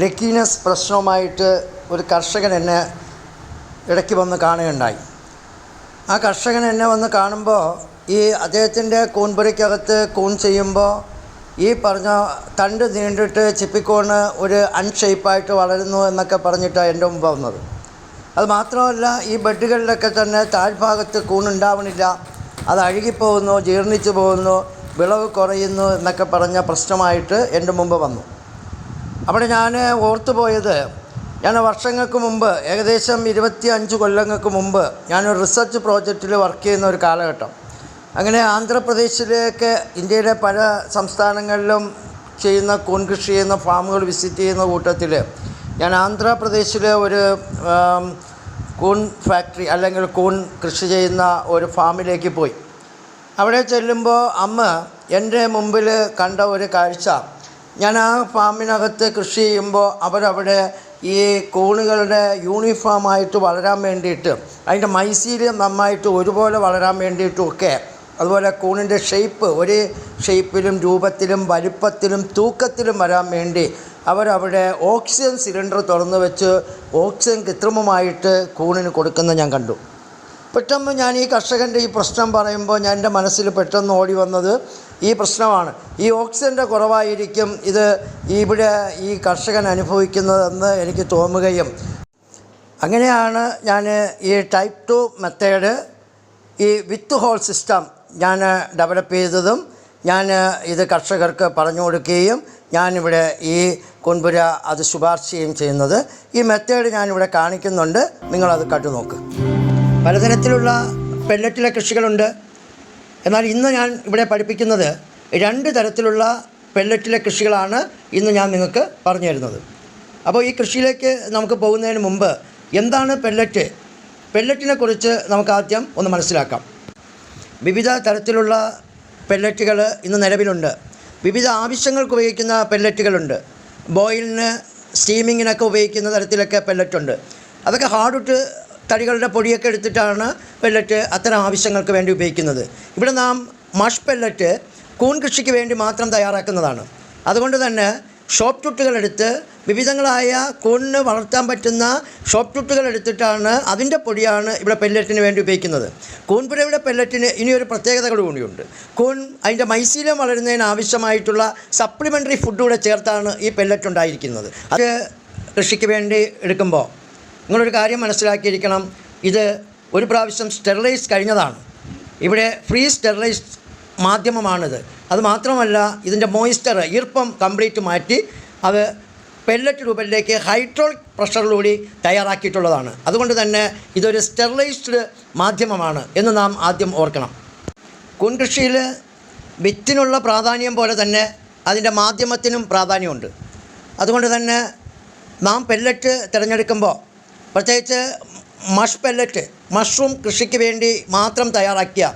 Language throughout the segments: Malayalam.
ലക്കീനസ് പ്രശ്നവുമായിട്ട് ഒരു കർഷകൻ എന്നെ ഇടയ്ക്ക് വന്ന് കാണുകയുണ്ടായി. ആ കർഷകൻ എന്നെ വന്ന് കാണുമ്പോൾ ഈ അദ്ദേഹത്തിന്റെ കൂൺപുരയ്ക്കകത്ത് കൂൺ ചെയ്യുമ്പോൾ ഈ പറഞ്ഞ തണ്ട് നീണ്ടിട്ട് ചിപ്പിക്കോണ് ഒരു അൺഷേപ്പായിട്ട് വളരുന്നു എന്നൊക്കെ പറഞ്ഞിട്ടാണ് എന്റെ മുമ്പ് വന്നത്. അത് മാത്രമല്ല ഈ ബെഡുകളിലൊക്കെ തന്നെ താഴ്ഭാഗത്ത് കൂണുണ്ടാവണില്ല അത് അഴുകിപ്പോകുന്നു ജീർണിച്ചു പോകുന്നു വിളവ് കുറയുന്നു എന്നൊക്കെ പറഞ്ഞ പ്രശ്നമായിട്ട് എന്റെ മുമ്പ് വന്നു. അവിടെ ഞാൻ ഓർത്തു പോയത് ഞാൻ വർഷങ്ങൾക്ക് മുമ്പ് ഏകദേശം ഇരുപത്തി അഞ്ച് കൊല്ലങ്ങൾക്ക് മുമ്പ് ഞാനൊരു റിസർച്ച് പ്രോജക്റ്റിൽ വർക്ക് ചെയ്യുന്ന ഒരു കാലഘട്ടം. അങ്ങനെ ആന്ധ്രാപ്രദേശിലേക്ക് ഇന്ത്യയിലെ പല സംസ്ഥാനങ്ങളിലും ചെയ്യുന്ന കൂൺ കൃഷി ചെയ്യുന്ന ഫാമുകൾ വിസിറ്റ് ചെയ്യുന്ന കൂട്ടത്തിൽ ഞാൻ ആന്ധ്രാപ്രദേശിലെ ഒരു കൂൺ ഫാക്ടറി അല്ലെങ്കിൽ കൂൺ കൃഷി ചെയ്യുന്ന ഒരു ഫാമിലേക്ക് പോയി. അവിടെ ചെല്ലുമ്പോൾ അമ്മ എന്റെ മുമ്പിൽ കണ്ട ഒരു കാഴ്ച. ഞാൻ ആ ഫാമിനകത്ത് കൃഷി ചെയ്യുമ്പോൾ അവരവിടെ ഈ കൂണുകളുടെ യൂണിഫോമായിട്ട് വളരാൻ വേണ്ടിയിട്ട് അതിന്റെ മൈസീരിയം നന്നായിട്ട് ഒരുപോലെ വളരാൻ വേണ്ടിയിട്ടുമൊക്കെ അതുപോലെ കൂണിന്റെ ഷേപ്പ് ഒരു ഷേപ്പിലും രൂപത്തിലും വലുപ്പത്തിലും തൂക്കത്തിലും വരാൻ വേണ്ടി അവരവിടെ ഓക്സിജൻ സിലിണ്ടർ തുറന്നു വെച്ച് ഓക്സിജൻ കൃത്രിമമായിട്ട് കൂണിന് കൊടുക്കുന്നത് ഞാൻ കണ്ടു. പെട്ടെന്ന് ഞാൻ ഈ കർഷകന്റെ ഈ പ്രശ്നം പറയുമ്പോൾ ഞാൻ എന്റെ മനസ്സിൽ പെട്ടെന്ന് ഓടി വന്നത് ഈ പ്രശ്നമാണ്. ഈ ഓക്സിജന്റെ കുറവായിരിക്കും ഇത് ഇവിടെ ഈ കർഷകൻ അനുഭവിക്കുന്നതെന്ന് എനിക്ക് തോന്നുകയും. അങ്ങനെയാണ് ഞാൻ ഈ ടൈപ്പ് ടു മെത്തേഡ് ഈ വിത്ത് ഹോൾ സിസ്റ്റം ഞാൻ ഡെവലപ്പ് ചെയ്തതും ഞാൻ ഇത് കർഷകർക്ക് പറഞ്ഞു കൊടുക്കുകയും ഞാനിവിടെ ഈ കൊൻപുര അത് ശുപാർശയും ചെയ്യുന്നത്. ഈ മെത്തേഡ് ഞാനിവിടെ കാണിക്കുന്നുണ്ട്. നിങ്ങളത് കണ്ടു നോക്ക് പലതരത്തിലുള്ള പെല്ലറ്റിലെ കൃഷികളുണ്ട്. എന്നാൽ ഇന്ന് ഞാൻ ഇവിടെ പഠിപ്പിക്കുന്നത് രണ്ട് തരത്തിലുള്ള പെല്ലറ്റിലെ കൃഷികളാണ് ഇന്ന് ഞാൻ നിങ്ങൾക്ക് പറഞ്ഞു തരുന്നത്. അപ്പോൾ ഈ കൃഷിയിലേക്ക് നമുക്ക് പോകുന്നതിന് മുമ്പ് എന്താണ് പെല്ലറ്റ് പെല്ലറ്റിനെ കുറിച്ച് നമുക്ക് ആദ്യം ഒന്ന് മനസ്സിലാക്കാം. വിവിധ തരത്തിലുള്ള പെല്ലറ്റുകൾ ഇന്ന് നിലവിലുണ്ട്. വിവിധ ആവശ്യങ്ങൾക്ക് ഉപയോഗിക്കുന്ന പെല്ലറ്റുകളുണ്ട് ബോയിലിന് സ്റ്റീമിങ്ങിനൊക്കെ ഉപയോഗിക്കുന്ന തരത്തിലൊക്കെ പെല്ലറ്റുണ്ട് അതൊക്കെ ഹാർഡുട്ട് തടികളുടെ പൊടിയൊക്കെ എടുത്തിട്ടാണ് പെല്ലറ്റ് അത്തരം ആവശ്യങ്ങൾക്ക് വേണ്ടി ഉപയോഗിക്കുന്നത്. ഇവിടെ നാം മഷ് പെല്ലറ്റ് കൂൺ കൃഷിക്ക് വേണ്ടി മാത്രം തയ്യാറാക്കുന്നതാണ്. അതുകൊണ്ട് തന്നെ ഷോപ്പ് ചുട്ടുകളെടുത്ത് വിവിധങ്ങളായ കൂണിന് വളർത്താൻ പറ്റുന്ന ഷോപ്പ് ചുട്ടുകൾ എടുത്തിട്ടാണ് അതിന്റെ പൊടിയാണ് ഇവിടെ പെല്ലറ്റിന് വേണ്ടി ഉപയോഗിക്കുന്നത്. കൂൺപുരയുടെ പെല്ലറ്റിന് ഇനിയൊരു പ്രത്യേകതകൾ കൂടിയുണ്ട്. കൂൺ അതിന്റെ മൈസീലം വളരുന്നതിന് ആവശ്യമായിട്ടുള്ള സപ്ലിമെന്ററി ഫുഡ് കൂടെ ചേർത്താണ് ഈ പെല്ലറ്റ് ഉണ്ടായിരിക്കുന്നത്. അത് കൃഷിക്ക് വേണ്ടി എടുക്കുമ്പോൾ നിങ്ങളൊരു കാര്യം മനസ്സിലാക്കിയിരിക്കണം. ഇത് ഒരു പ്രാവശ്യം സ്റ്റെറിലൈസ് കഴിഞ്ഞതാണ്. ഇവിടെ ഫ്രീ സ്റ്റെറിലൈസ് മാധ്യമമാണിത്. അത് മാത്രമല്ല ഇതിന്റെ മോയിസ്ചർ ഈർപ്പം കംപ്ലീറ്റ് മാറ്റി അത് പെല്ലറ്റ് രൂപത്തിലേക്ക് ഹൈഡ്രോളിക് പ്രഷറിലൂടെ തയ്യാറാക്കിയിട്ടുള്ളതാണ്. അതുകൊണ്ട് തന്നെ ഇതൊരു സ്റ്റെറിലൈസ്ഡ് മാധ്യമമാണ് എന്ന് നാം ആദ്യം ഓർക്കണം. കുൻകൃഷിയിൽ വിത്തിനുള്ള പ്രാധാന്യം പോലെ തന്നെ അതിന്റെ മാധ്യമത്തിനും പ്രാധാന്യമുണ്ട്. അതുകൊണ്ട് തന്നെ നാം പെല്ലറ്റ് തിരഞ്ഞെടുക്കുമ്പോൾ പ്രത്യേകിച്ച് മഷ് പെല്ലറ്റ് മഷ്റൂം കൃഷിക്ക് വേണ്ടി മാത്രം തയ്യാറാക്കിയ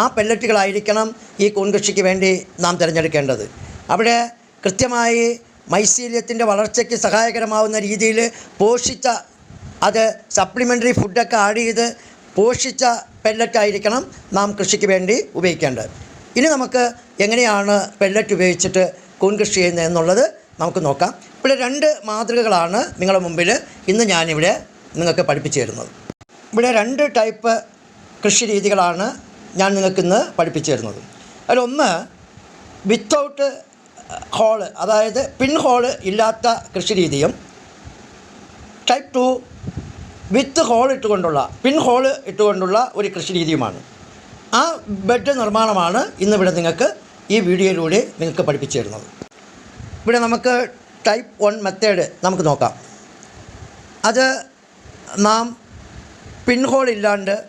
ആ പെല്ലറ്റുകളായിരിക്കണം ഈ കൂൺ കൃഷിക്ക് വേണ്ടി നാം തിരഞ്ഞെടുക്കേണ്ടത്. അവിടെ കൃത്യമായി മൈസീല്യത്തിന്റെ വളർച്ചയ്ക്ക് സഹായകരമാവുന്ന രീതിയിൽ പോഷിച്ച അത് സപ്ലിമെന്ററി ഫുഡൊക്കെ ആഡ് ചെയ്ത് പോഷിച്ച പെല്ലറ്റായിരിക്കണം നാം കൃഷിക്ക് വേണ്ടി ഉപയോഗിക്കേണ്ടത്. ഇനി നമുക്ക് എങ്ങനെയാണ് പെല്ലറ്റ് ഉപയോഗിച്ചിട്ട് കൂൺ കൃഷി ചെയ്യുന്നത് എന്നുള്ളത് നമുക്ക് നോക്കാം. ഇവിടെ രണ്ട് മാതൃകകളാണ് നിങ്ങളുടെ മുമ്പിൽ. ഇന്ന് ഞാനിവിടെ നിങ്ങൾക്ക് പഠിപ്പിച്ചു തരുന്നത് ഇവിടെ രണ്ട് ടൈപ്പ് കൃഷി രീതികളാണ് ഞാൻ നിങ്ങൾക്കിന്ന് പഠിപ്പിച്ചു തരുന്നത് അതിലൊന്ന് വിത്തൗട്ട് ഹോൾ അതായത് പിൻ ഹോൾ ഇല്ലാത്ത കൃഷി രീതിയും ടൈപ്പ് ടു വിത്ത് ഹോൾ ഇട്ടുകൊണ്ടുള്ള പിൻ ഹോൾ ഇട്ടുകൊണ്ടുള്ള ഒരു കൃഷി രീതിയുമാണ്. ആ ബെഡ് നിർമ്മാണമാണ് ഇന്നിവിടെ നിങ്ങൾക്ക് ഈ വീഡിയോയിലൂടെ നിങ്ങൾക്ക് പഠിപ്പിച്ചു തരുന്നത് ഇവിടെ നമുക്ക് ടൈപ്പ് വൺ മെത്തേഡ് നമുക്ക് നോക്കാം. അത് നാം പിൻഹോളില്ലാണ്ട്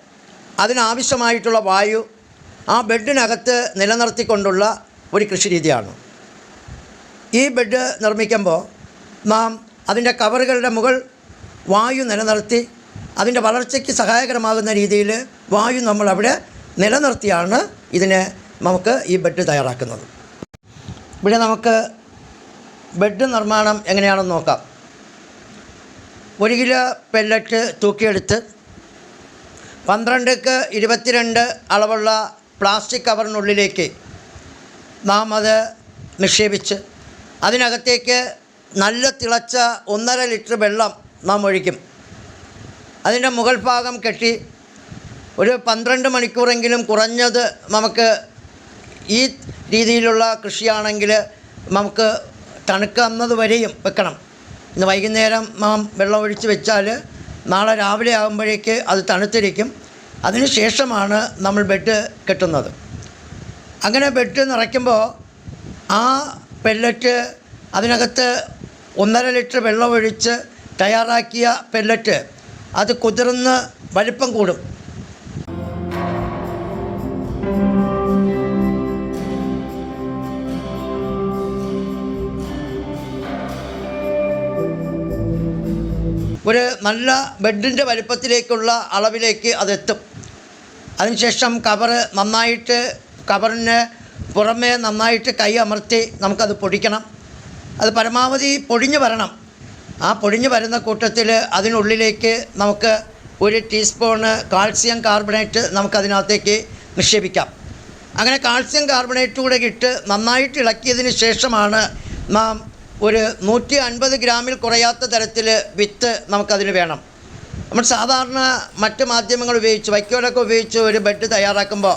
അതിനാവശ്യമായിട്ടുള്ള വായു ആ ബെഡിനകത്ത് നിലനിർത്തിക്കൊണ്ടുള്ള ഒരു കൃഷി രീതിയാണ് ഈ ബെഡ് നിർമ്മിക്കുമ്പോൾ നാം അതിന്റെ കവറുകളുടെ മുകൾ വായു നിലനിർത്തി അതിന്റെ വളർച്ചയ്ക്ക് സഹായകരമാകുന്ന രീതിയിൽ വായു നമ്മൾ അവിടെ നിലനിർത്തിയാണ് ഇതിനെ നമുക്ക് ഈ ബെഡ് തയ്യാറാക്കുന്നത്. ഇവിടെ നമുക്ക് ബെഡ് നിർമ്മാണം എങ്ങനെയാണെന്ന് നോക്കാം. ഒരു കിലോ പെല്ലറ്റ് തൂക്കിയെടുത്ത് പന്ത്രണ്ടക്ക് ഇരുപത്തിരണ്ട് അളവുള്ള പ്ലാസ്റ്റിക് കവറിനുള്ളിലേക്ക് നാം അത് നിക്ഷേപിച്ച് അതിനകത്തേക്ക് നല്ല തിളച്ച ഒന്നര ലിറ്റർ വെള്ളം നാം ഒഴിക്കും. അതിന്റെ മുകൾ ഭാഗം കെട്ടി ഒരു പന്ത്രണ്ട് മണിക്കൂറെങ്കിലും കുറഞ്ഞത് നമുക്ക് ഈ രീതിയിലുള്ള കൃഷിയാണെങ്കിൽ നമുക്ക് തണുക്കുന്നത് വരെയും വെക്കണം. ഇന്ന് വൈകുന്നേരം വെള്ളം ഒഴിച്ച് വെച്ചാൽ നാളെ രാവിലെ ആകുമ്പോഴേക്ക് അത് തണുത്തിരിക്കും. അതിന് ശേഷമാണ് നമ്മൾ ബെഡ് കെട്ടുന്നത്. അങ്ങനെ ബെഡ് നിറയ്ക്കുമ്പോൾ ആ പെല്ലറ്റ് അതിനകത്ത് ഒന്നര ലിറ്റർ വെള്ളം ഒഴിച്ച് തയ്യാറാക്കിയ പെല്ലറ്റ് അത് കുതിർന്ന് വലിപ്പം കൂടും. ഒരു നല്ല ബെഡിന്റെ വലുപ്പത്തിലേക്കുള്ള അളവിലേക്ക് അതെത്തും. അതിനുശേഷം കവറ് നന്നായിട്ട് കവറിന് പുറമേ നന്നായിട്ട് കൈ അമർത്തി നമുക്കത് പൊടിക്കണം. അത് പരമാവധി പൊടിഞ്ഞു വരണം. ആ പൊടിഞ്ഞു വരുന്ന കൂട്ടത്തിൽ അതിനുള്ളിലേക്ക് നമുക്ക് ഒരു ടീസ്പൂണ് കാൽസ്യം കാർബണേറ്റ് നമുക്കതിനകത്തേക്ക് നിക്ഷേപിക്കാം. അങ്ങനെ കാൽസ്യം കാർബണേറ്റ് കൂടെ ഇട്ട് നന്നായിട്ട് ഇളക്കിയതിന് ശേഷമാണ് നാം ഒരു നൂറ്റി അൻപത് ഗ്രാമിൽ കുറയാത്ത തരത്തിൽ വിത്ത് നമുക്കതിന് വേണം. നമ്മൾ സാധാരണ മറ്റ് മാധ്യമങ്ങൾ ഉപയോഗിച്ച് വൈക്കോലൊക്കെ ഉപയോഗിച്ച് ഒരു ബെഡ് തയ്യാറാക്കുമ്പോൾ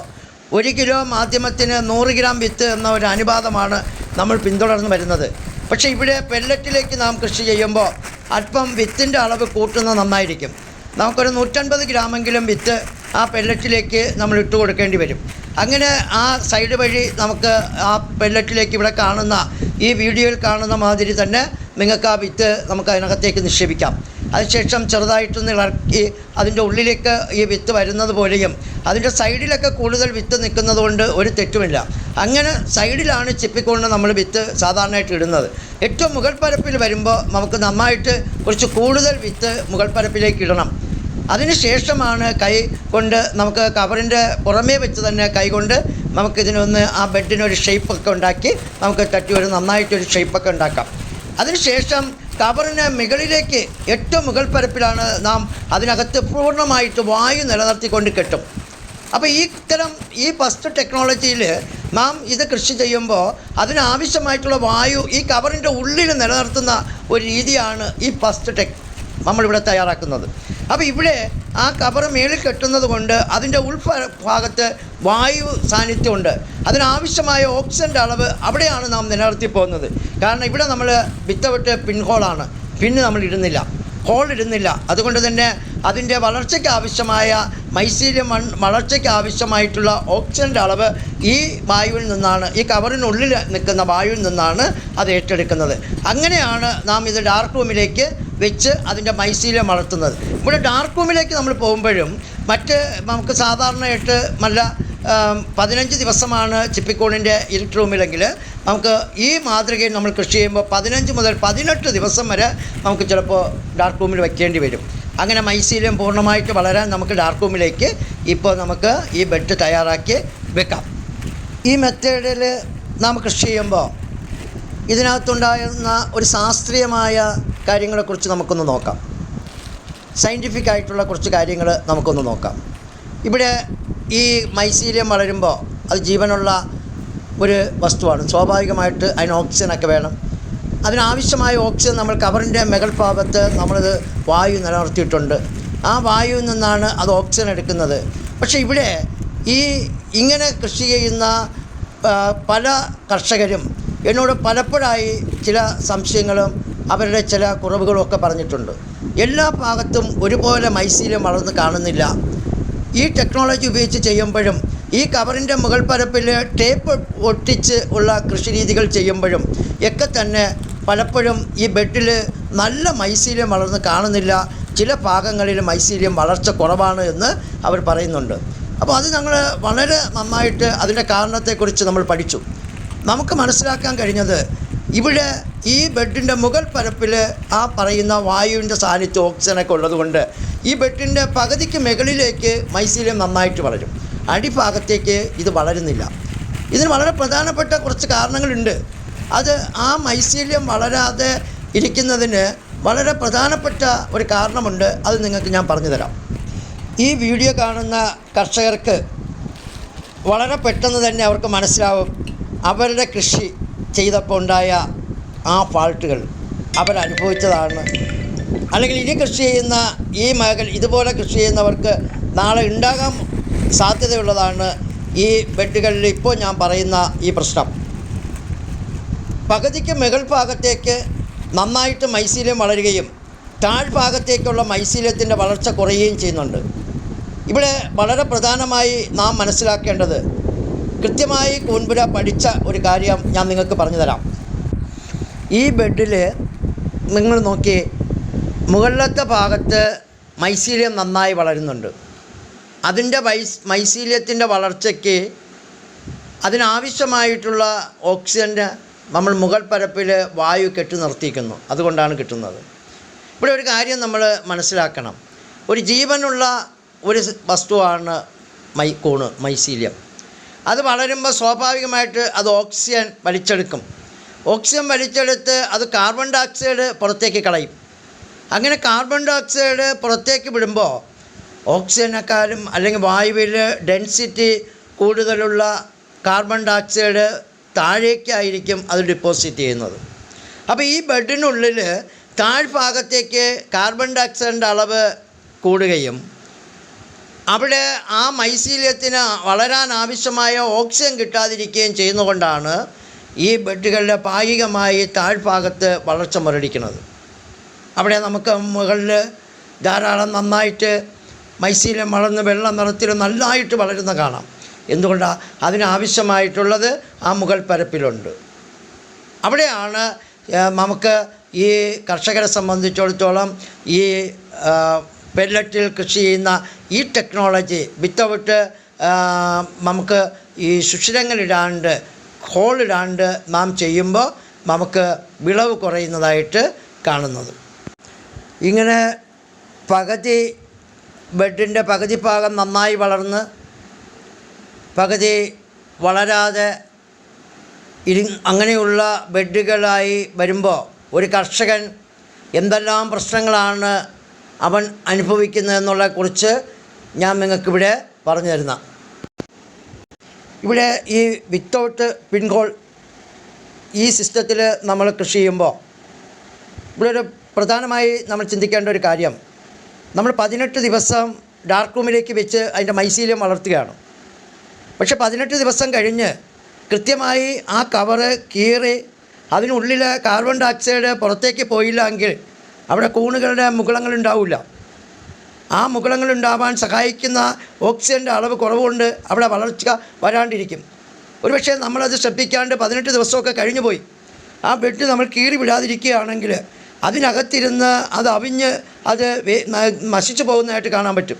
ഒരു കിലോ മാധ്യമത്തിന് നൂറ് ഗ്രാം വിത്ത് എന്ന ഒരു അനുപാതമാണ് നമ്മൾ പിന്തുടർന്ന് വരുന്നത്. പക്ഷേ ഇവിടെ പെല്ലറ്റിലേക്ക് നാം കൃഷി ചെയ്യുമ്പോൾ അല്പം വിത്തിന്റെ അളവ് കൂട്ടുന്നത് നന്നായിരിക്കും. നമുക്കൊരു നൂറ്റൻപത് ഗ്രാമെങ്കിലും വിത്ത് ആ പെല്ലറ്റിലേക്ക് നമ്മൾ ഇട്ട് കൊടുക്കേണ്ടി വരും. അങ്ങനെ ആ സൈഡ് വഴി നമുക്ക് ആ പെല്ലറ്റിലേക്ക് ഇവിടെ കാണുന്ന ഈ വീഡിയോയിൽ കാണുന്ന മാതിരി തന്നെ നിങ്ങൾക്ക് ആ വിത്ത് നമുക്ക് അതിനകത്തേക്ക് നിക്ഷേപിക്കാം. അതിനുശേഷം ചെറുതായിട്ടൊന്ന് ഇളക്കി അതിന്റെ ഉള്ളിലേക്ക് ഈ വിത്ത് വരുന്നത് പോലെയും അതിന്റെ സൈഡിലൊക്കെ കൂടുതൽ വിത്ത് നിൽക്കുന്നത് കൊണ്ട് ഒരു തെറ്റുമില്ല. അങ്ങനെ സൈഡിലാണ് ചിപ്പിക്കൊണ്ട് നമ്മൾ വിത്ത് സാധാരണയായിട്ട് ഇടുന്നത്. ഏറ്റവും മുകൾ പരപ്പിൽ വരുമ്പോൾ നമുക്ക് നന്നായിട്ട് കുറച്ച് കൂടുതൽ വിത്ത് മുകൾ പരപ്പിലേക്ക് ഇടണം. അതിന് ശേഷമാണ് കൈ കൊണ്ട് നമുക്ക് കവറിന്റെ പുറമേ വെച്ച് തന്നെ കൈ കൊണ്ട് നമുക്കിതിനൊന്ന് ആ ബെഡിനൊരു ഷേപ്പൊക്കെ ഉണ്ടാക്കി നമുക്ക് തട്ടി ഒരു നന്നായിട്ടൊരു ഷേപ്പൊക്കെ ഉണ്ടാക്കാം. അതിനുശേഷം കവറിന് മുകളിലേക്ക് ഏറ്റവും മുകൾ പരപ്പിലാണ് നാം അതിനകത്ത് പൂർണമായിട്ട് വായു നിലനിർത്തിക്കൊണ്ട് കെട്ടും. അപ്പോൾ ഈ ഇത്തരം ഈ ഫസ്റ്റ് ടെക്നോളജിയിൽ നാം ഇത് കൃഷി ചെയ്യുമ്പോൾ അതിനാവശ്യമായിട്ടുള്ള വായു ഈ കവറിന്റെ ഉള്ളിൽ നിലനിർത്തുന്ന ഒരു രീതിയാണ് ഈ ഫസ്റ്റ് ടെക് നമ്മളിവിടെ തയ്യാറാക്കുന്നത്. അപ്പോൾ ഇവിടെ ആ കവർ മേളിൽ കെട്ടുന്നത് കൊണ്ട് അതിന്റെ ഉൾഭാഗത്ത് വായു സാന്നിധ്യമുണ്ട്. അതിനാവശ്യമായ ഓക്സിജന്റെ അളവ് അവിടെയാണ് നാം നിലനിർത്തി പോകുന്നത്. കാരണം ഇവിടെ നമ്മൾ വിത്തവിട്ട് പിൻഹോളാണ് പിന്നെ നമ്മൾ ഇടുന്നില്ല. ഹോൾ ഇടുന്നില്ല. അതുകൊണ്ട് തന്നെ അതിന്റെ വളർച്ചയ്ക്ക് ആവശ്യമായ മൈസീരിയം മൺ വളർച്ചയ്ക്ക് ആവശ്യമായിട്ടുള്ള ഓക്സിജന്റെ അളവ് ഈ വായുവിൽ നിന്നാണ് ഈ കവറിനുള്ളിൽ നിൽക്കുന്ന വായുവിൽ നിന്നാണ് അത് ഏറ്റെടുക്കുന്നത്. അങ്ങനെയാണ് നാം ഇത് ഡാർക്ക് റൂമിലേക്ക് വെച്ച് അതിന്റെ മൈസീലിയം വളർത്തുന്നത്. ഇവിടെ ഡാർക്ക് റൂമിലേക്ക് നമ്മൾ പോകുമ്പോഴും മറ്റ് നമുക്ക് സാധാരണയായിട്ട് നല്ല പതിനഞ്ച് ദിവസമാണ് ചിപ്പിക്കോണിന്റെ ഇരുട്ട് റൂമിലെങ്കിൽ നമുക്ക് ഈ മാതൃകയിൽ നമ്മൾ കൃഷി ചെയ്യുമ്പോൾ പതിനഞ്ച് മുതൽ പതിനെട്ട് ദിവസം വരെ നമുക്ക് ചിലപ്പോൾ ഡാർക്ക് റൂമിൽ വെക്കേണ്ടി വരും. അങ്ങനെ മൈസീലിയം പൂർണമായിട്ട് വളരാൻ നമുക്ക് ഡാർക്ക് റൂമിലേക്ക് ഇപ്പോൾ നമുക്ക് ഈ ബെഡ് തയ്യാറാക്കി വെക്കാം. ഈ മെത്തേഡിൽ നാം കൃഷി ചെയ്യുമ്പോൾ ഇതിനകത്തുണ്ടായിരുന്ന ഒരു ശാസ്ത്രീയമായ കാര്യങ്ങളെക്കുറിച്ച് നമുക്കൊന്ന് നോക്കാം. സയന്റിഫിക് ആയിട്ടുള്ള കുറച്ച് കാര്യങ്ങൾ നമുക്കൊന്ന് നോക്കാം. ഇവിടെ ഈ മൈസീലിയം വളരുമ്പോൾ അത് ജീവനുള്ള ഒരു വസ്തുവാണ്. സ്വാഭാവികമായിട്ട് അതിന് ഓക്സിജനൊക്കെ വേണം. അതിനാവശ്യമായ ഓക്സിജൻ നമ്മൾ കവറിന്റെ മുകൾ ഭാഗത്ത് നമ്മളത് വായു നിലനിർത്തിയിട്ടുണ്ട്. ആ വായുവിൽ നിന്നാണ് അത് ഓക്സിജൻ എടുക്കുന്നത്. പക്ഷേ ഇവിടെ ഈ ഇങ്ങനെ കൃഷി ചെയ്യുന്ന പല കർഷകരും എന്നോട് പലപ്പോഴായി ചില സംശയങ്ങളും അവരുടെ ചില കുറവുകളൊക്കെ പറഞ്ഞിട്ടുണ്ട്. എല്ലാ ഭാഗത്തും ഒരുപോലെ മൈസീലിയം വളർന്ന് കാണുന്നില്ല. ഈ ടെക്നോളജി ഉപയോഗിച്ച് ചെയ്യുമ്പോഴും ഈ കവറിന്റെ മുകൾ പരപ്പിൽ ടേപ്പ് ഒട്ടിച്ച് ഉള്ള കൃഷി രീതികൾ ചെയ്യുമ്പോഴും ഒക്കെ തന്നെ പലപ്പോഴും ഈ ബെഡിൽ നല്ല മൈസീലിയം വളർന്ന് കാണുന്നില്ല. ചില ഭാഗങ്ങളിൽ മൈസീലിയം വളർച്ച കുറവാണ് എന്ന് അവർ പറയുന്നുണ്ട്. അപ്പോൾ അത് ഞങ്ങൾ വളരെ നന്നായിട്ട് അതിന്റെ കാരണത്തെക്കുറിച്ച് നമ്മൾ പഠിച്ചു. നമുക്ക് മനസ്സിലാക്കാൻ കഴിഞ്ഞത് ഇവിടെ ഈ ബെഡിന്റെ മുകൾ പരപ്പിൽ ആ പറയുന്ന വായുവിന്റെ സാന്നിധ്യം ഓക്സിജനൊക്കെ ഉള്ളതുകൊണ്ട് ഈ ബെഡിന്റെ പകുതിക്ക് മുകളിലേക്ക് മൈസീലിയം നന്നായിട്ട് വളരും. അടിഭാഗത്തേക്ക് ഇത് വളരുന്നില്ല. ഇതിന് വളരെ പ്രധാനപ്പെട്ട കുറച്ച് കാരണങ്ങളുണ്ട്. അത് ആ മൈസീലിയം വളരാതെ ഇരിക്കുന്നതിന് വളരെ പ്രധാനപ്പെട്ട ഒരു കാരണമുണ്ട്. അത് നിങ്ങൾക്ക് ഞാൻ പറഞ്ഞു തരാം. ഈ വീഡിയോ കാണുന്ന കർഷകർക്ക് വളരെ പെട്ടെന്ന് തന്നെ അവർക്ക് മനസ്സിലാവും. അവരുടെ കൃഷി ചെയ്തപ്പോൾ ഉണ്ടായ ആ ഫാൾട്ടുകൾ അവർ അനുഭവിച്ചതാണ് അല്ലെങ്കിൽ ഇനി കൃഷി ചെയ്യുന്ന ഈ മേഖല ഇതുപോലെ കൃഷി ചെയ്യുന്നവർക്ക് നാളെ ഉണ്ടാകാൻ സാധ്യതയുള്ളതാണ് ഈ ബെഡുകളിൽ ഇപ്പോൾ ഞാൻ പറയുന്ന ഈ പ്രശ്നം. പകുതിക്ക് മുകൾ ഭാഗത്തേക്ക് നന്നായിട്ട് മൈസീലിയം വളരുകയും താഴ്ഭാഗത്തേക്കുള്ള മൈസീലിയത്തിന്റെ വളർച്ച കുറയുകയും ചെയ്യുന്നുണ്ട്. ഇവിടെ വളരെ പ്രധാനമായി നാം മനസ്സിലാക്കേണ്ടത് കൃത്യമായി കൂൻപുര പഠിച്ച ഒരു കാര്യം ഞാൻ നിങ്ങൾക്ക് പറഞ്ഞു തരാം. ഈ ബെഡിൽ നിങ്ങൾ നോക്കി മുകളിലത്തെ ഭാഗത്ത് മൈസീലിയം നന്നായി വളരുന്നുണ്ട്. അതിന്റെ വൈസ് മൈസീലിയത്തിന്റെ വളർച്ചയ്ക്ക് അതിനാവശ്യമായിട്ടുള്ള ഓക്സിജന് നമ്മൾ മുകൾ പരപ്പിൽ വായു കെട്ടി നിർത്തിക്കുന്നു അതുകൊണ്ടാണ് കിട്ടുന്നത്. ഇവിടെ ഒരു കാര്യം നമ്മൾ മനസ്സിലാക്കണം. ഒരു ജീവനുള്ള ഒരു വസ്തുവാണ് മൈ കൂണ് മൈസീല്യം. അത് വളരുമ്പോൾ സ്വാഭാവികമായിട്ട് അത് ഓക്സിജൻ വലിച്ചെടുക്കും. ഓക്സിജൻ വലിച്ചെടുത്ത് അത് കാർബൺ ഡൈ ഓക്സൈഡ് പുറത്തേക്ക് കളയും. അങ്ങനെ കാർബൺ ഡൈ ഓക്സൈഡ് പുറത്തേക്ക് വിടുമ്പോൾ ഓക്സിജനേക്കാളും അല്ലെങ്കിൽ വായുവിൽ ഡെൻസിറ്റി കൂടുതലുള്ള കാർബൺ ഡൈ ഓക്സൈഡ് താഴേക്കായിരിക്കും അത് ഡിപ്പോസിറ്റ് ചെയ്യുന്നത്. അപ്പോൾ ഈ ബെഡിനുള്ളിൽ താഴ്ഭാഗത്തേക്ക് കാർബൺ ഡൈ ഓക്സൈഡിന്റെ അളവ് കൂടുകയും അവിടെ ആ മൈസീലിയത്തിന് വളരാൻ ആവശ്യമായ ഓക്സിജൻ കിട്ടാതിരിക്കുകയും ചെയ്യുന്നതുകൊണ്ടാണ് ഈ ബെഡുകളുടെ ഭാഗികമായി താഴ്ഭാഗത്ത് വളർച്ച മുരടിക്കുന്നത്. അവിടെ നമുക്ക് മുകളിൽ ധാരാളം നന്നായിട്ട് മൈസീലം വളർന്ന് വെള്ള നിറത്തിൽ നന്നായിട്ട് വളരുന്ന കാണാം. എന്തുകൊണ്ടാണ് അതിനാവശ്യമായിട്ടുള്ളത് ആ മുകൾ പരപ്പിലുണ്ട്. അവിടെയാണ് നമുക്ക് ഈ കർഷകരെ സംബന്ധിച്ചിടത്തോളം ഈ പെല്ലറ്റിൽ കൃഷി ചെയ്യുന്ന ഈ ടെക്നോളജി വിത്തൗട്ട് നമുക്ക് ഈ സുഷിരങ്ങളിടാണ്ട് ഹോളിടാണ്ട് നാം ചെയ്യുമ്പോൾ നമുക്ക് വിളവ് കുറയുന്നതായിട്ട് കാണുന്നത്. ഇങ്ങനെ പകുതി ബെഡിന്റെ പകുതി ഭാഗം നന്നായി വളർന്ന് പകുതി വളരാതെ ഇരി അങ്ങനെയുള്ള ബെഡുകളായി വരുമ്പോൾ ഒരു കർഷകൻ എന്തെല്ലാം പ്രശ്നങ്ങളാണ് അവൻ അനുഭവിക്കുന്നതെന്നുള്ളതിനെക്കുറിച്ച് ഞാൻ നിങ്ങൾക്ക് ഇവിടെ പറഞ്ഞു തരുന്ന. ഇവിടെ ഈ വിത്തൗട്ട് പിൻകോൾ ഈ സിസ്റ്റത്തിൽ നമ്മൾ കൃഷി ചെയ്യുമ്പോൾ ഇവിടെ ഒരു പ്രധാനമായി നമ്മൾ ചിന്തിക്കേണ്ട ഒരു കാര്യം. നമ്മൾ പതിനെട്ട് ദിവസം ഡാർക്ക് റൂമിലേക്ക് വെച്ച് അതിന്റെ മൈസീലിയം വളർത്തുകയാണ്. പക്ഷെ പതിനെട്ട് ദിവസം കഴിഞ്ഞ് കൃത്യമായി ആ കവറ് കീറി അതിനുള്ളിൽ കാർബൺ ഡൈ ഓക്സൈഡ് പുറത്തേക്ക് പോയില്ല എങ്കിൽ അവിടെ കൂണുകളുടെ മുകുളങ്ങളുണ്ടാവില്ല ആ മുകുളങ്ങൾ ഉണ്ടാവാൻ സഹായിക്കുന്ന ഓക്സിജന്റെ അളവ് കുറവുകൊണ്ട് അവിടെ വളർച്ച വരാണ്ടിരിക്കും. ഒരുപക്ഷെ നമ്മളത് ശ്രദ്ധിക്കാണ്ട് പതിനെട്ട് ദിവസമൊക്കെ കഴിഞ്ഞു പോയി ആ ബെഡ് നമ്മൾ കീറി വിടാതിരിക്കുകയാണെങ്കിൽ അതിനകത്തിരുന്ന് അത് അവിഞ്ഞ് അത് നശിച്ചു പോകുന്നതായിട്ട് കാണാൻ പറ്റും.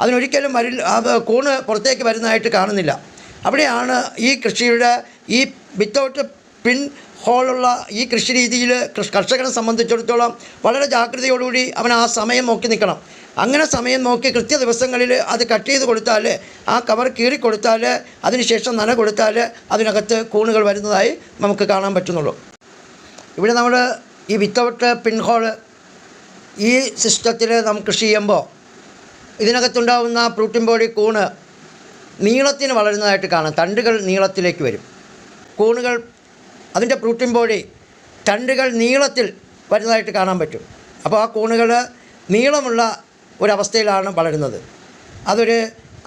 അതിനൊരിക്കലും വരിൽ കൂണ് പുറത്തേക്ക് വരുന്നതായിട്ട് കാണുന്നില്ല. അവിടെയാണ് ഈ കൃഷിയുടെ ഈ വിത്തൗട്ട് പിൻ ഹോളുള്ള ഈ കൃഷി രീതിയിൽ കർഷകനെ സംബന്ധിച്ചിടത്തോളം വളരെ ജാഗ്രതയോടുകൂടി അവൻ ആ സമയം നോക്കി നിൽക്കണം. അങ്ങനെ സമയം നോക്കി കൃത്യ ദിവസങ്ങളിൽ അത് കട്ട് ചെയ്ത് കൊടുത്താൽ ആ കവർ കീറി കൊടുത്താൽ അതിനുശേഷം നന കൊടുത്താൽ അതിനകത്ത് കൂണുകൾ വരുന്നതായി നമുക്ക് കാണാൻ പറ്റുന്നുള്ളൂ. ഇവിടെ നമ്മൾ ഈ വിത്തൗട്ട് പിൻഹോൾ ഈ സിസ്റ്റത്തിൽ നാം കൃഷി ചെയ്യുമ്പോൾ ഇതിനകത്തുണ്ടാവുന്ന പ്രോട്ടീൻ ബോഡി കൂണ് നീളത്തിന് വളരുന്നതായിട്ട് കാണാം. തണ്ടുകൾ നീളത്തിലേക്ക് വരും. കൂണുകൾ അതിന്റെ പ്രോട്ടീൻ ബോഡി തണ്ടുകൾ നീളത്തിൽ വരുന്നതായിട്ട് കാണാൻ പറ്റും. അപ്പോൾ ആ കൂണുകൾ നീളമുള്ള ഒരവസ്ഥയിലാണ് വളരുന്നത്. അതൊരു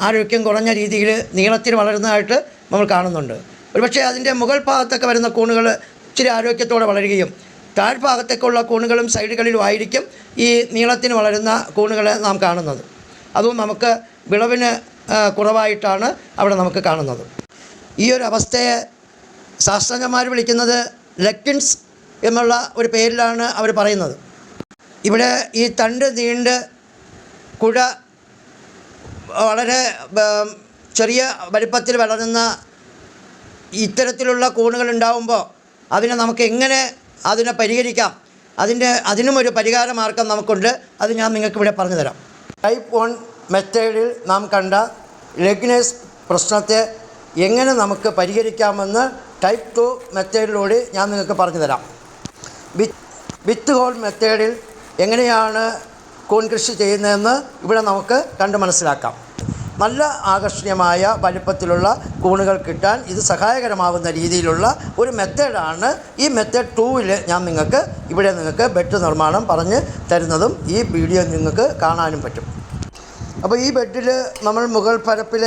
ആരോഗ്യം കുറഞ്ഞ രീതിയിൽ നീളത്തിൽ വളരുന്നതായിട്ട് നമ്മൾ കാണുന്നുണ്ട്. ഒരുപക്ഷെ അതിന്റെ മുകൾ ഭാഗത്തൊക്കെ വരുന്ന കൂണുകൾ ഇച്ചിരി ആരോഗ്യത്തോടെ വളരുകയും താഴ്ഭാഗത്തേക്കുള്ള കൂണുകളും സൈഡുകളിലും ആയിരിക്കും ഈ നീളത്തിന് വളരുന്ന കൂണുകളെ നാം കാണുന്നത്. അതും നമുക്ക് വിളവിന് കുറവായിട്ടാണ് അവിടെ നമുക്ക് കാണുന്നത്. ഈ ഒരു അവസ്ഥയെ ശാസ്ത്രജ്ഞന്മാർ വിളിക്കുന്നത് ലക്കിൻസ് എന്നുള്ള ഒരു പേരിലാണ് അവർ പറയുന്നത്. ഇവിടെ ഈ തണ്ട് നീണ്ട് കുഴ വളരെ ചെറിയ വലിപ്പത്തിൽ വളരുന്ന ഇത്തരത്തിലുള്ള കൂണുകൾ ഉണ്ടാവുമ്പോൾ അതിനെ നമുക്ക് എങ്ങനെ അതിനെ പരിഹരിക്കാം? അതിന്റെ അതിനും ഒരു പരിഹാര മാർഗം നമുക്കുണ്ട്. അത് ഞാൻ നിങ്ങൾക്ക് ഇവിടെ പറഞ്ഞു തരാം. ടൈപ്പ് വൺ മെത്തേഡിൽ നാം കണ്ട ലെഗ്നസ് പ്രശ്നത്തെ എങ്ങനെ നമുക്ക് പരിഹരിക്കാമെന്ന് ടൈപ്പ് ടു മെത്തേഡിലൂടെ ഞാൻ നിങ്ങൾക്ക് പറഞ്ഞു തരാം. വിത്ത് വിത്ത് ഹോൾ മെത്തേഡിൽ എങ്ങനെയാണ് കൂൺ കൃഷി ചെയ്യുന്നതെന്ന് ഇവിടെ നമുക്ക് കണ്ട് മനസ്സിലാക്കാം. നല്ല ആകർഷണീയമായ വലിപ്പത്തിലുള്ള കൂണുകൾ കിട്ടാൻ ഇത് സഹായകരമാവുന്ന രീതിയിലുള്ള ഒരു മെത്തേഡാണ് ഈ മെത്തേഡ് ടൂവിൽ ഞാൻ നിങ്ങൾക്ക് ഇവിടെ നിങ്ങൾക്ക് ബെഡ് നിർമ്മാണം പറഞ്ഞ് തരുന്നതും ഈ വീഡിയോ നിങ്ങൾക്ക് കാണാനും പറ്റും. അപ്പോൾ ഈ ബെഡിൽ നമ്മൾ മുകൾ പരപ്പിൽ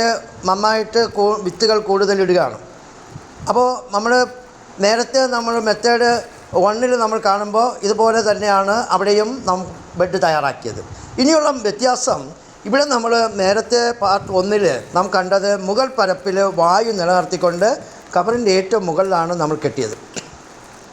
നന്നായിട്ട് വിത്തുകൾ കൂടുതലിടുകയാണ് അപ്പോൾ നമ്മൾ നേരത്തെ നമ്മൾ മെത്തേഡ് വണ്ണിൽ നമ്മൾ കാണുമ്പോൾ ഇതുപോലെ തന്നെയാണ് അവിടെയും നാം ബെഡ് തയ്യാറാക്കിയത്. ഇനിയുള്ള വ്യത്യാസം ഇവിടെ നമ്മൾ നേരത്തെ പാർട്ട് ഒന്നിൽ നാം കണ്ടത് മുകൾ പരപ്പിൽ വായു നിലനിർത്തിക്കൊണ്ട് കവറിന്റെ ഏറ്റവും മുകളിലാണ് നമ്മൾ കെട്ടിയത്.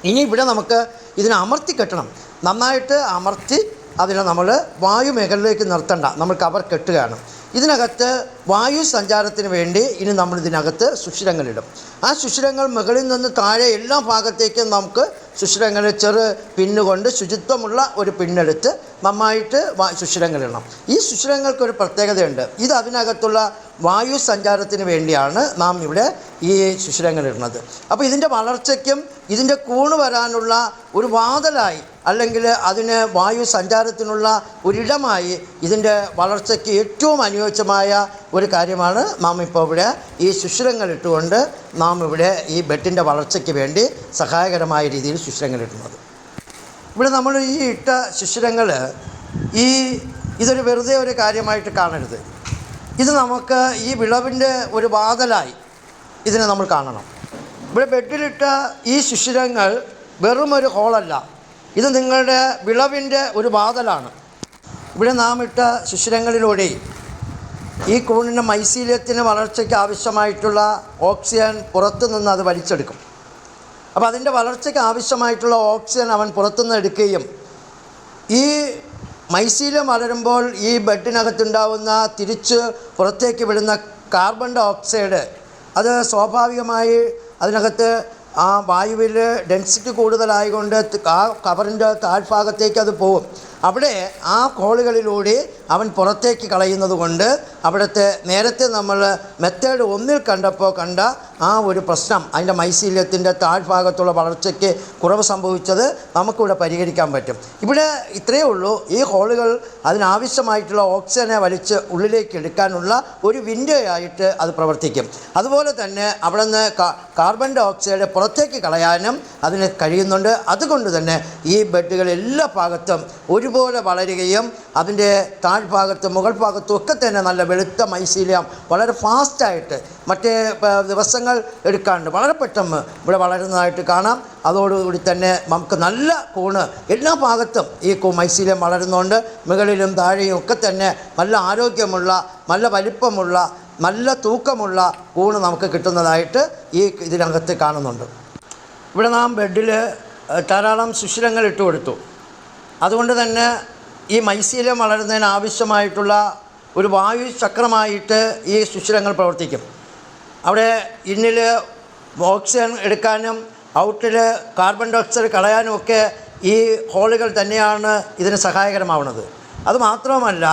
ഇനി ഇവിടെ നമുക്ക് ഇതിനെ അമർത്തി കെട്ടണം. നന്നായിട്ട് അമർത്തി അതിനെ നമ്മൾ വായു മേഖലയിലേക്ക് നിർത്തണ്ട. നമ്മൾ കവർ കെട്ടുകയാണ്. ഇതിനകത്ത് വായു സഞ്ചാരത്തിന് വേണ്ടി ഇനി നമ്മൾ ഇതിനകത്ത് സുഷിരങ്ങളിടും. ആ സുഷിരങ്ങൾ മുകളിൽ നിന്ന് താഴെ എല്ലാ ഭാഗത്തേക്കും നമുക്ക് സുഷിരങ്ങൾ ചെറു പിന്നുകൊണ്ട് ശുചിത്വമുള്ള ഒരു പിന്നെടുത്ത് നന്നായിട്ട് വാ സുഷിരങ്ങളിടണം ഈ സുഷിരങ്ങൾക്കൊരു പ്രത്യേകതയുണ്ട്. ഇത് അതിനകത്തുള്ള വായു സഞ്ചാരത്തിന് വേണ്ടിയാണ് നാം ഇവിടെ ഈ സുഷിരങ്ങളിടുന്നത് അപ്പോൾ ഇതിന്റെ വളർച്ചയ്ക്കും ഇതിന്റെ കൂണ് വരാനുള്ള ഒരു വാതലായി അല്ലെങ്കിൽ അതിന് വായു സഞ്ചാരത്തിനുള്ള ഒരിടമായി ഇതിന്റെ വളർച്ചയ്ക്ക് ഏറ്റവും അനുയോജ്യമായ ഒരു കാര്യമാണ് നാം ഇപ്പോൾ ഇവിടെ ഈ ശുശ്രങ്ങൾ ഇട്ടുകൊണ്ട് നാം ഇവിടെ ഈ ബെഡിന്റെ വളർച്ചയ്ക്ക് വേണ്ടി സഹായകരമായ രീതിയിൽ ശുശ്രങ്ങൾ ഇടുന്നത്. ഇവിടെ നമ്മൾ ഈ ഇട്ട ശുശ്രങ്ങൾ ഈ ഇതൊരു വെറുതെ ഒരു കാര്യമായിട്ട് കാണരുത്. ഇത് നമുക്ക് ഈ വിളവിന്റെ ഒരു വാതലായി ഇതിനെ നമ്മൾ കാണണം. ഇവിടെ ബെഡിലിട്ട ഈ ശുശിരങ്ങൾ വെറും ഒരു ഹോളല്ല. ഇത് നിങ്ങളുടെ വിളവിന്റെ ഒരു വാതലാണ്. ഇവിടെ നാം ഇട്ട ശിശിരങ്ങളിലൂടെ ഈ കൂണിന്റെ മൈസീലിയത്തിന് വളർച്ചയ്ക്ക് ആവശ്യമായിട്ടുള്ള ഓക്സിജൻ പുറത്തു നിന്ന് അത് വലിച്ചെടുക്കും. അപ്പോൾ അതിന്റെ വളർച്ചയ്ക്ക് ആവശ്യമായിട്ടുള്ള ഓക്സിജൻ അവൻ പുറത്തുനിന്ന് എടുക്കുകയും ഈ മൈസീലം വളരുമ്പോൾ ഈ ബെഡിനകത്തുണ്ടാവുന്ന തിരിച്ച് പുറത്തേക്ക് വിടുന്ന കാർബൺ ഡൈ ഓക്സൈഡ് അത് സ്വാഭാവികമായി അതിനകത്ത് ആ വായുവിൽ ഡെൻസിറ്റി കൂടുതലായതുകൊണ്ട് ആ കവറിന്റെ താഴ്ഭാഗത്തേക്ക് അത് പോകും. അവിടെ ആ കോളുകളിലൂടെ അവൻ പുറത്തേക്ക് കളയുന്നത് കൊണ്ട് അവിടുത്തെ നേരത്തെ നമ്മൾ മെത്തേഡ് ഒന്നിൽ കണ്ടപ്പോൾ കണ്ട ആ ഒരു പ്രശ്നം അതിന്റെ മൈസീല്യത്തിന്റെ താഴ്ഭാഗത്തുള്ള വളർച്ചയ്ക്ക് കുറവ് സംഭവിച്ചത് നമുക്കിവിടെ പരിഹരിക്കാൻ പറ്റും. ഇവിടെ ഇത്രയേ ഉള്ളൂ. ഈ ഹോളുകൾ അതിനാവശ്യമായിട്ടുള്ള ഓക്സിജനെ വലിച്ച് ഉള്ളിലേക്ക് എടുക്കാനുള്ള ഒരു വിൻഡോ ആയിട്ട് അത് പ്രവർത്തിക്കും. അതുപോലെ തന്നെ അവിടെ നിന്ന് കാർബൺ ഡൈ പുറത്തേക്ക് കളയാനും അതിന് കഴിയുന്നുണ്ട്. അതുകൊണ്ട് തന്നെ ഈ ബെഡുകൾ എല്ലാ ഭാഗത്തും ഒരുപോലെ വളരുകയും അതിന്റെ താഴ്ഭാഗത്തും മുകൾ ഭാഗത്തും ഒക്കെ തന്നെ നല്ല വെളുത്ത മൈസീലിയം വളരെ ഫാസ്റ്റായിട്ട് മറ്റേ ദിവസങ്ങൾ എടുക്കാണ്ട് വളരെ പെട്ടെന്ന് ഇവിടെ വളരുന്നതായിട്ട് കാണാം. അതോടുകൂടി തന്നെ നമുക്ക് നല്ല കൂണ് എല്ലാ ഭാഗത്തും ഈ കൂ മൈസീലിയം വളരുന്നുണ്ട്. മുകളിലും താഴെയും ഒക്കെ തന്നെ നല്ല ആരോഗ്യമുള്ള നല്ല വലിപ്പമുള്ള നല്ല തൂക്കമുള്ള കൂണ് നമുക്ക് കിട്ടുന്നതായിട്ട് ഈ ഇതിനകത്ത് കാണുന്നുണ്ട്. ഇവിടെ നാം ബെഡിൽ ധാരാളം സുഷിരങ്ങൾ ഇട്ട് കൊടുത്തു. അതുകൊണ്ട് തന്നെ ഈ മൈസീലം വളരുന്നതിന് ആവശ്യമായിട്ടുള്ള ഒരു വായു ചക്രമായിട്ട് ഈ സുഷിരങ്ങൾ പ്രവർത്തിക്കും. അവിടെ ഇന്നിൽ ഓക്സിജൻ എടുക്കാനും ഔട്ടിൽ കാർബൺ ഡയോക്സൈഡ് കളയാനും ഒക്കെ ഈ ഹോളുകൾ തന്നെയാണ് ഇതിന് സഹായകരമാവുന്നത്. അതുമാത്രമല്ല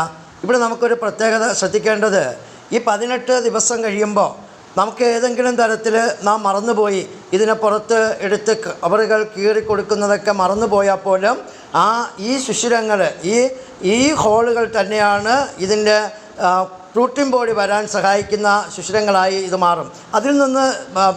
ഇവിടെ നമുക്കൊരു പ്രത്യേകത ശ്രദ്ധിക്കേണ്ടത് ഈ പതിനെട്ട് ദിവസം കഴിയുമ്പോൾ നമുക്ക് ഏതെങ്കിലും തരത്തിൽ നാം മറന്നുപോയി ഇതിനെ പുറത്ത് എടുത്ത് കവറുകൾ കൊടുക്കുന്നതൊക്കെ മറന്നുപോയാൽ പോലും ആ ഈ സുഷിരങ്ങൾ ഈ ഈ ഹോളുകൾ തന്നെയാണ് ഇതിന്റെ പ്രോട്ടീൻ ബോഡി വരാൻ സഹായിക്കുന്ന സുഷിരങ്ങളായി ഇത് മാറും. അതിൽ നിന്ന്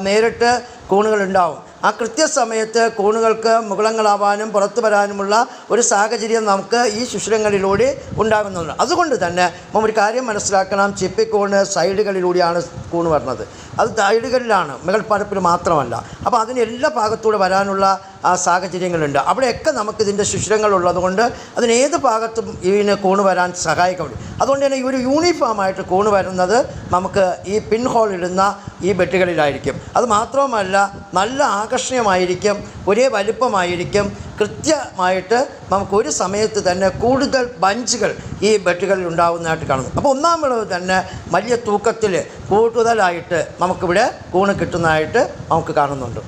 നേരിട്ട് കൂണുകളുണ്ടാവും ആ കൃത്യസമയത്ത് കൂണുകൾക്ക് മുകളങ്ങളാവാനും പുറത്തു വരാനുമുള്ള ഒരു സാഹചര്യം നമുക്ക് ഈ ശുശ്രങ്ങളിലൂടെ ഉണ്ടാകുന്നുണ്ട്. അതുകൊണ്ട് തന്നെ ഒരു കാര്യം മനസ്സിലാക്കണം. ചിപ്പിക്കൂണ് സൈഡുകളിലൂടെയാണ് കൂണ് വരുന്നത് അത് സൈഡുകളിലാണ് മുകൾ മാത്രമല്ല. അപ്പോൾ അതിന് എല്ലാ ഭാഗത്തൂടെ വരാനുള്ള ആ സാഹചര്യങ്ങളുണ്ട്. അവിടെയൊക്കെ നമുക്കിതിന്റെ സുഷിരങ്ങളുള്ളത് ഉള്ളതുകൊണ്ട് അതിനേത് ഭാഗത്തും ഇതിന് കൂണ് വരാൻ സഹായിക്കും അതുകൊണ്ട് തന്നെ ഈ ഒരു യൂണിഫോമായിട്ട് കൂണ് വരുന്നത് നമുക്ക് ഈ പിൻ ഹോൾ ഇടുന്ന ഈ ബെഡുകളിലായിരിക്കും. അത് മാത്രവുമല്ല നല്ല ആകർഷണീയമായിരിക്കും ഒരേ വലിപ്പമായിരിക്കും കൃത്യമായിട്ട് നമുക്കൊരു സമയത്ത് തന്നെ കൂടുതൽ ബഞ്ചുകൾ ഈ ബെഡുകളിൽ ഉണ്ടാകുന്നതായിട്ട് കാണുന്നു. അപ്പോൾ ഒന്നാം വിളവ് തന്നെ വലിയ തൂക്കത്തിൽ കൂടുതലായിട്ട് നമുക്കിവിടെ കൂണ് കിട്ടുന്നതായിട്ട് നമുക്ക് കാണുന്നുണ്ട്.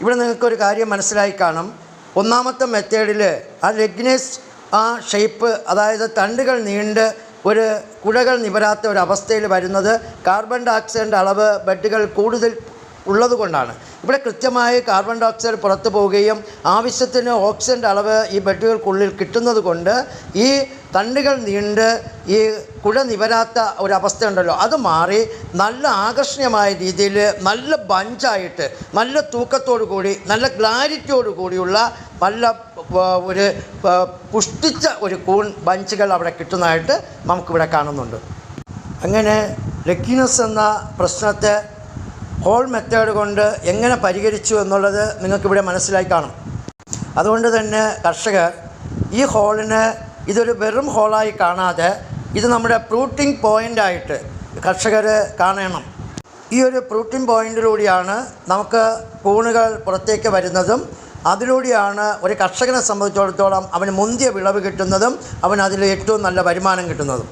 ഇവിടെ നിങ്ങൾക്കൊരു കാര്യം മനസ്സിലായി കാണും. ഒന്നാമത്തെ മെത്തേഡിൽ ആ ലെഗ്നസ് ആ ഷേപ്പ് അതായത് തണ്ടുകൾ നീണ്ട് ഒരു കുഴകൾ നിവരാത്ത ഒരു അവസ്ഥയിൽ വരുന്നത്. കാർബൺ ഡൈ ഓക്സൈഡിന്റെ അളവ് ബെഡുകൾ കൂടുതൽ ഉള്ളതുകൊണ്ടാണ് ഇവിടെ കൃത്യമായി കാർബൺ ഡയോക്സൈഡ് പുറത്തു പോവുകയും ആവശ്യത്തിന് ഓക്സിജന്റെ അളവ് ഈ ബെഡുകൾക്കുള്ളിൽ കിട്ടുന്നത് കൊണ്ട് ഈ തണ്ടുകൾ നീണ്ട് ഈ കുഴ നിവരാത്ത ഒരു ഉണ്ടല്ലോ അത് മാറി നല്ല ആകർഷണീയമായ രീതിയിൽ നല്ല ബഞ്ചായിട്ട് നല്ല തൂക്കത്തോടു കൂടി നല്ല ക്ലാരിറ്റിയോട് കൂടിയുള്ള നല്ല ഒരു പുഷ്ടിച്ച ഒരു കൂൺ ബഞ്ചുകൾ അവിടെ കിട്ടുന്നതായിട്ട് നമുക്കിവിടെ കാണുന്നുണ്ട്. അങ്ങനെ ലക്കിനസ് എന്ന പ്രശ്നത്തെ ഹോൾ മെത്തേഡ് കൊണ്ട് എങ്ങനെ പരിഹരിച്ചു എന്നുള്ളത് നിങ്ങൾക്കിവിടെ മനസ്സിലായി കാണും. അതുകൊണ്ട് തന്നെ കർഷകർ ഈ ഹോളിന് ഇതൊരു വെറും ഹോളായി കാണാതെ ഇത് നമ്മുടെ പ്രൂട്ടിംഗ് പോയിന്റായിട്ട് കർഷകർ കാണണം. ഈ ഒരു പ്രൂട്ടിംഗ് പോയിന്റിലൂടെയാണ് നമുക്ക് കൂണുകൾ പുറത്തേക്ക് വരുന്നതും അതിലൂടെയാണ് ഒരു കർഷകനെ സംബന്ധിച്ചിടത്തോളം അവന് മുന്തിയ വിളവ് കിട്ടുന്നതും അവൻ അതിൽ ഏറ്റവും നല്ല വരുമാനം കിട്ടുന്നതും.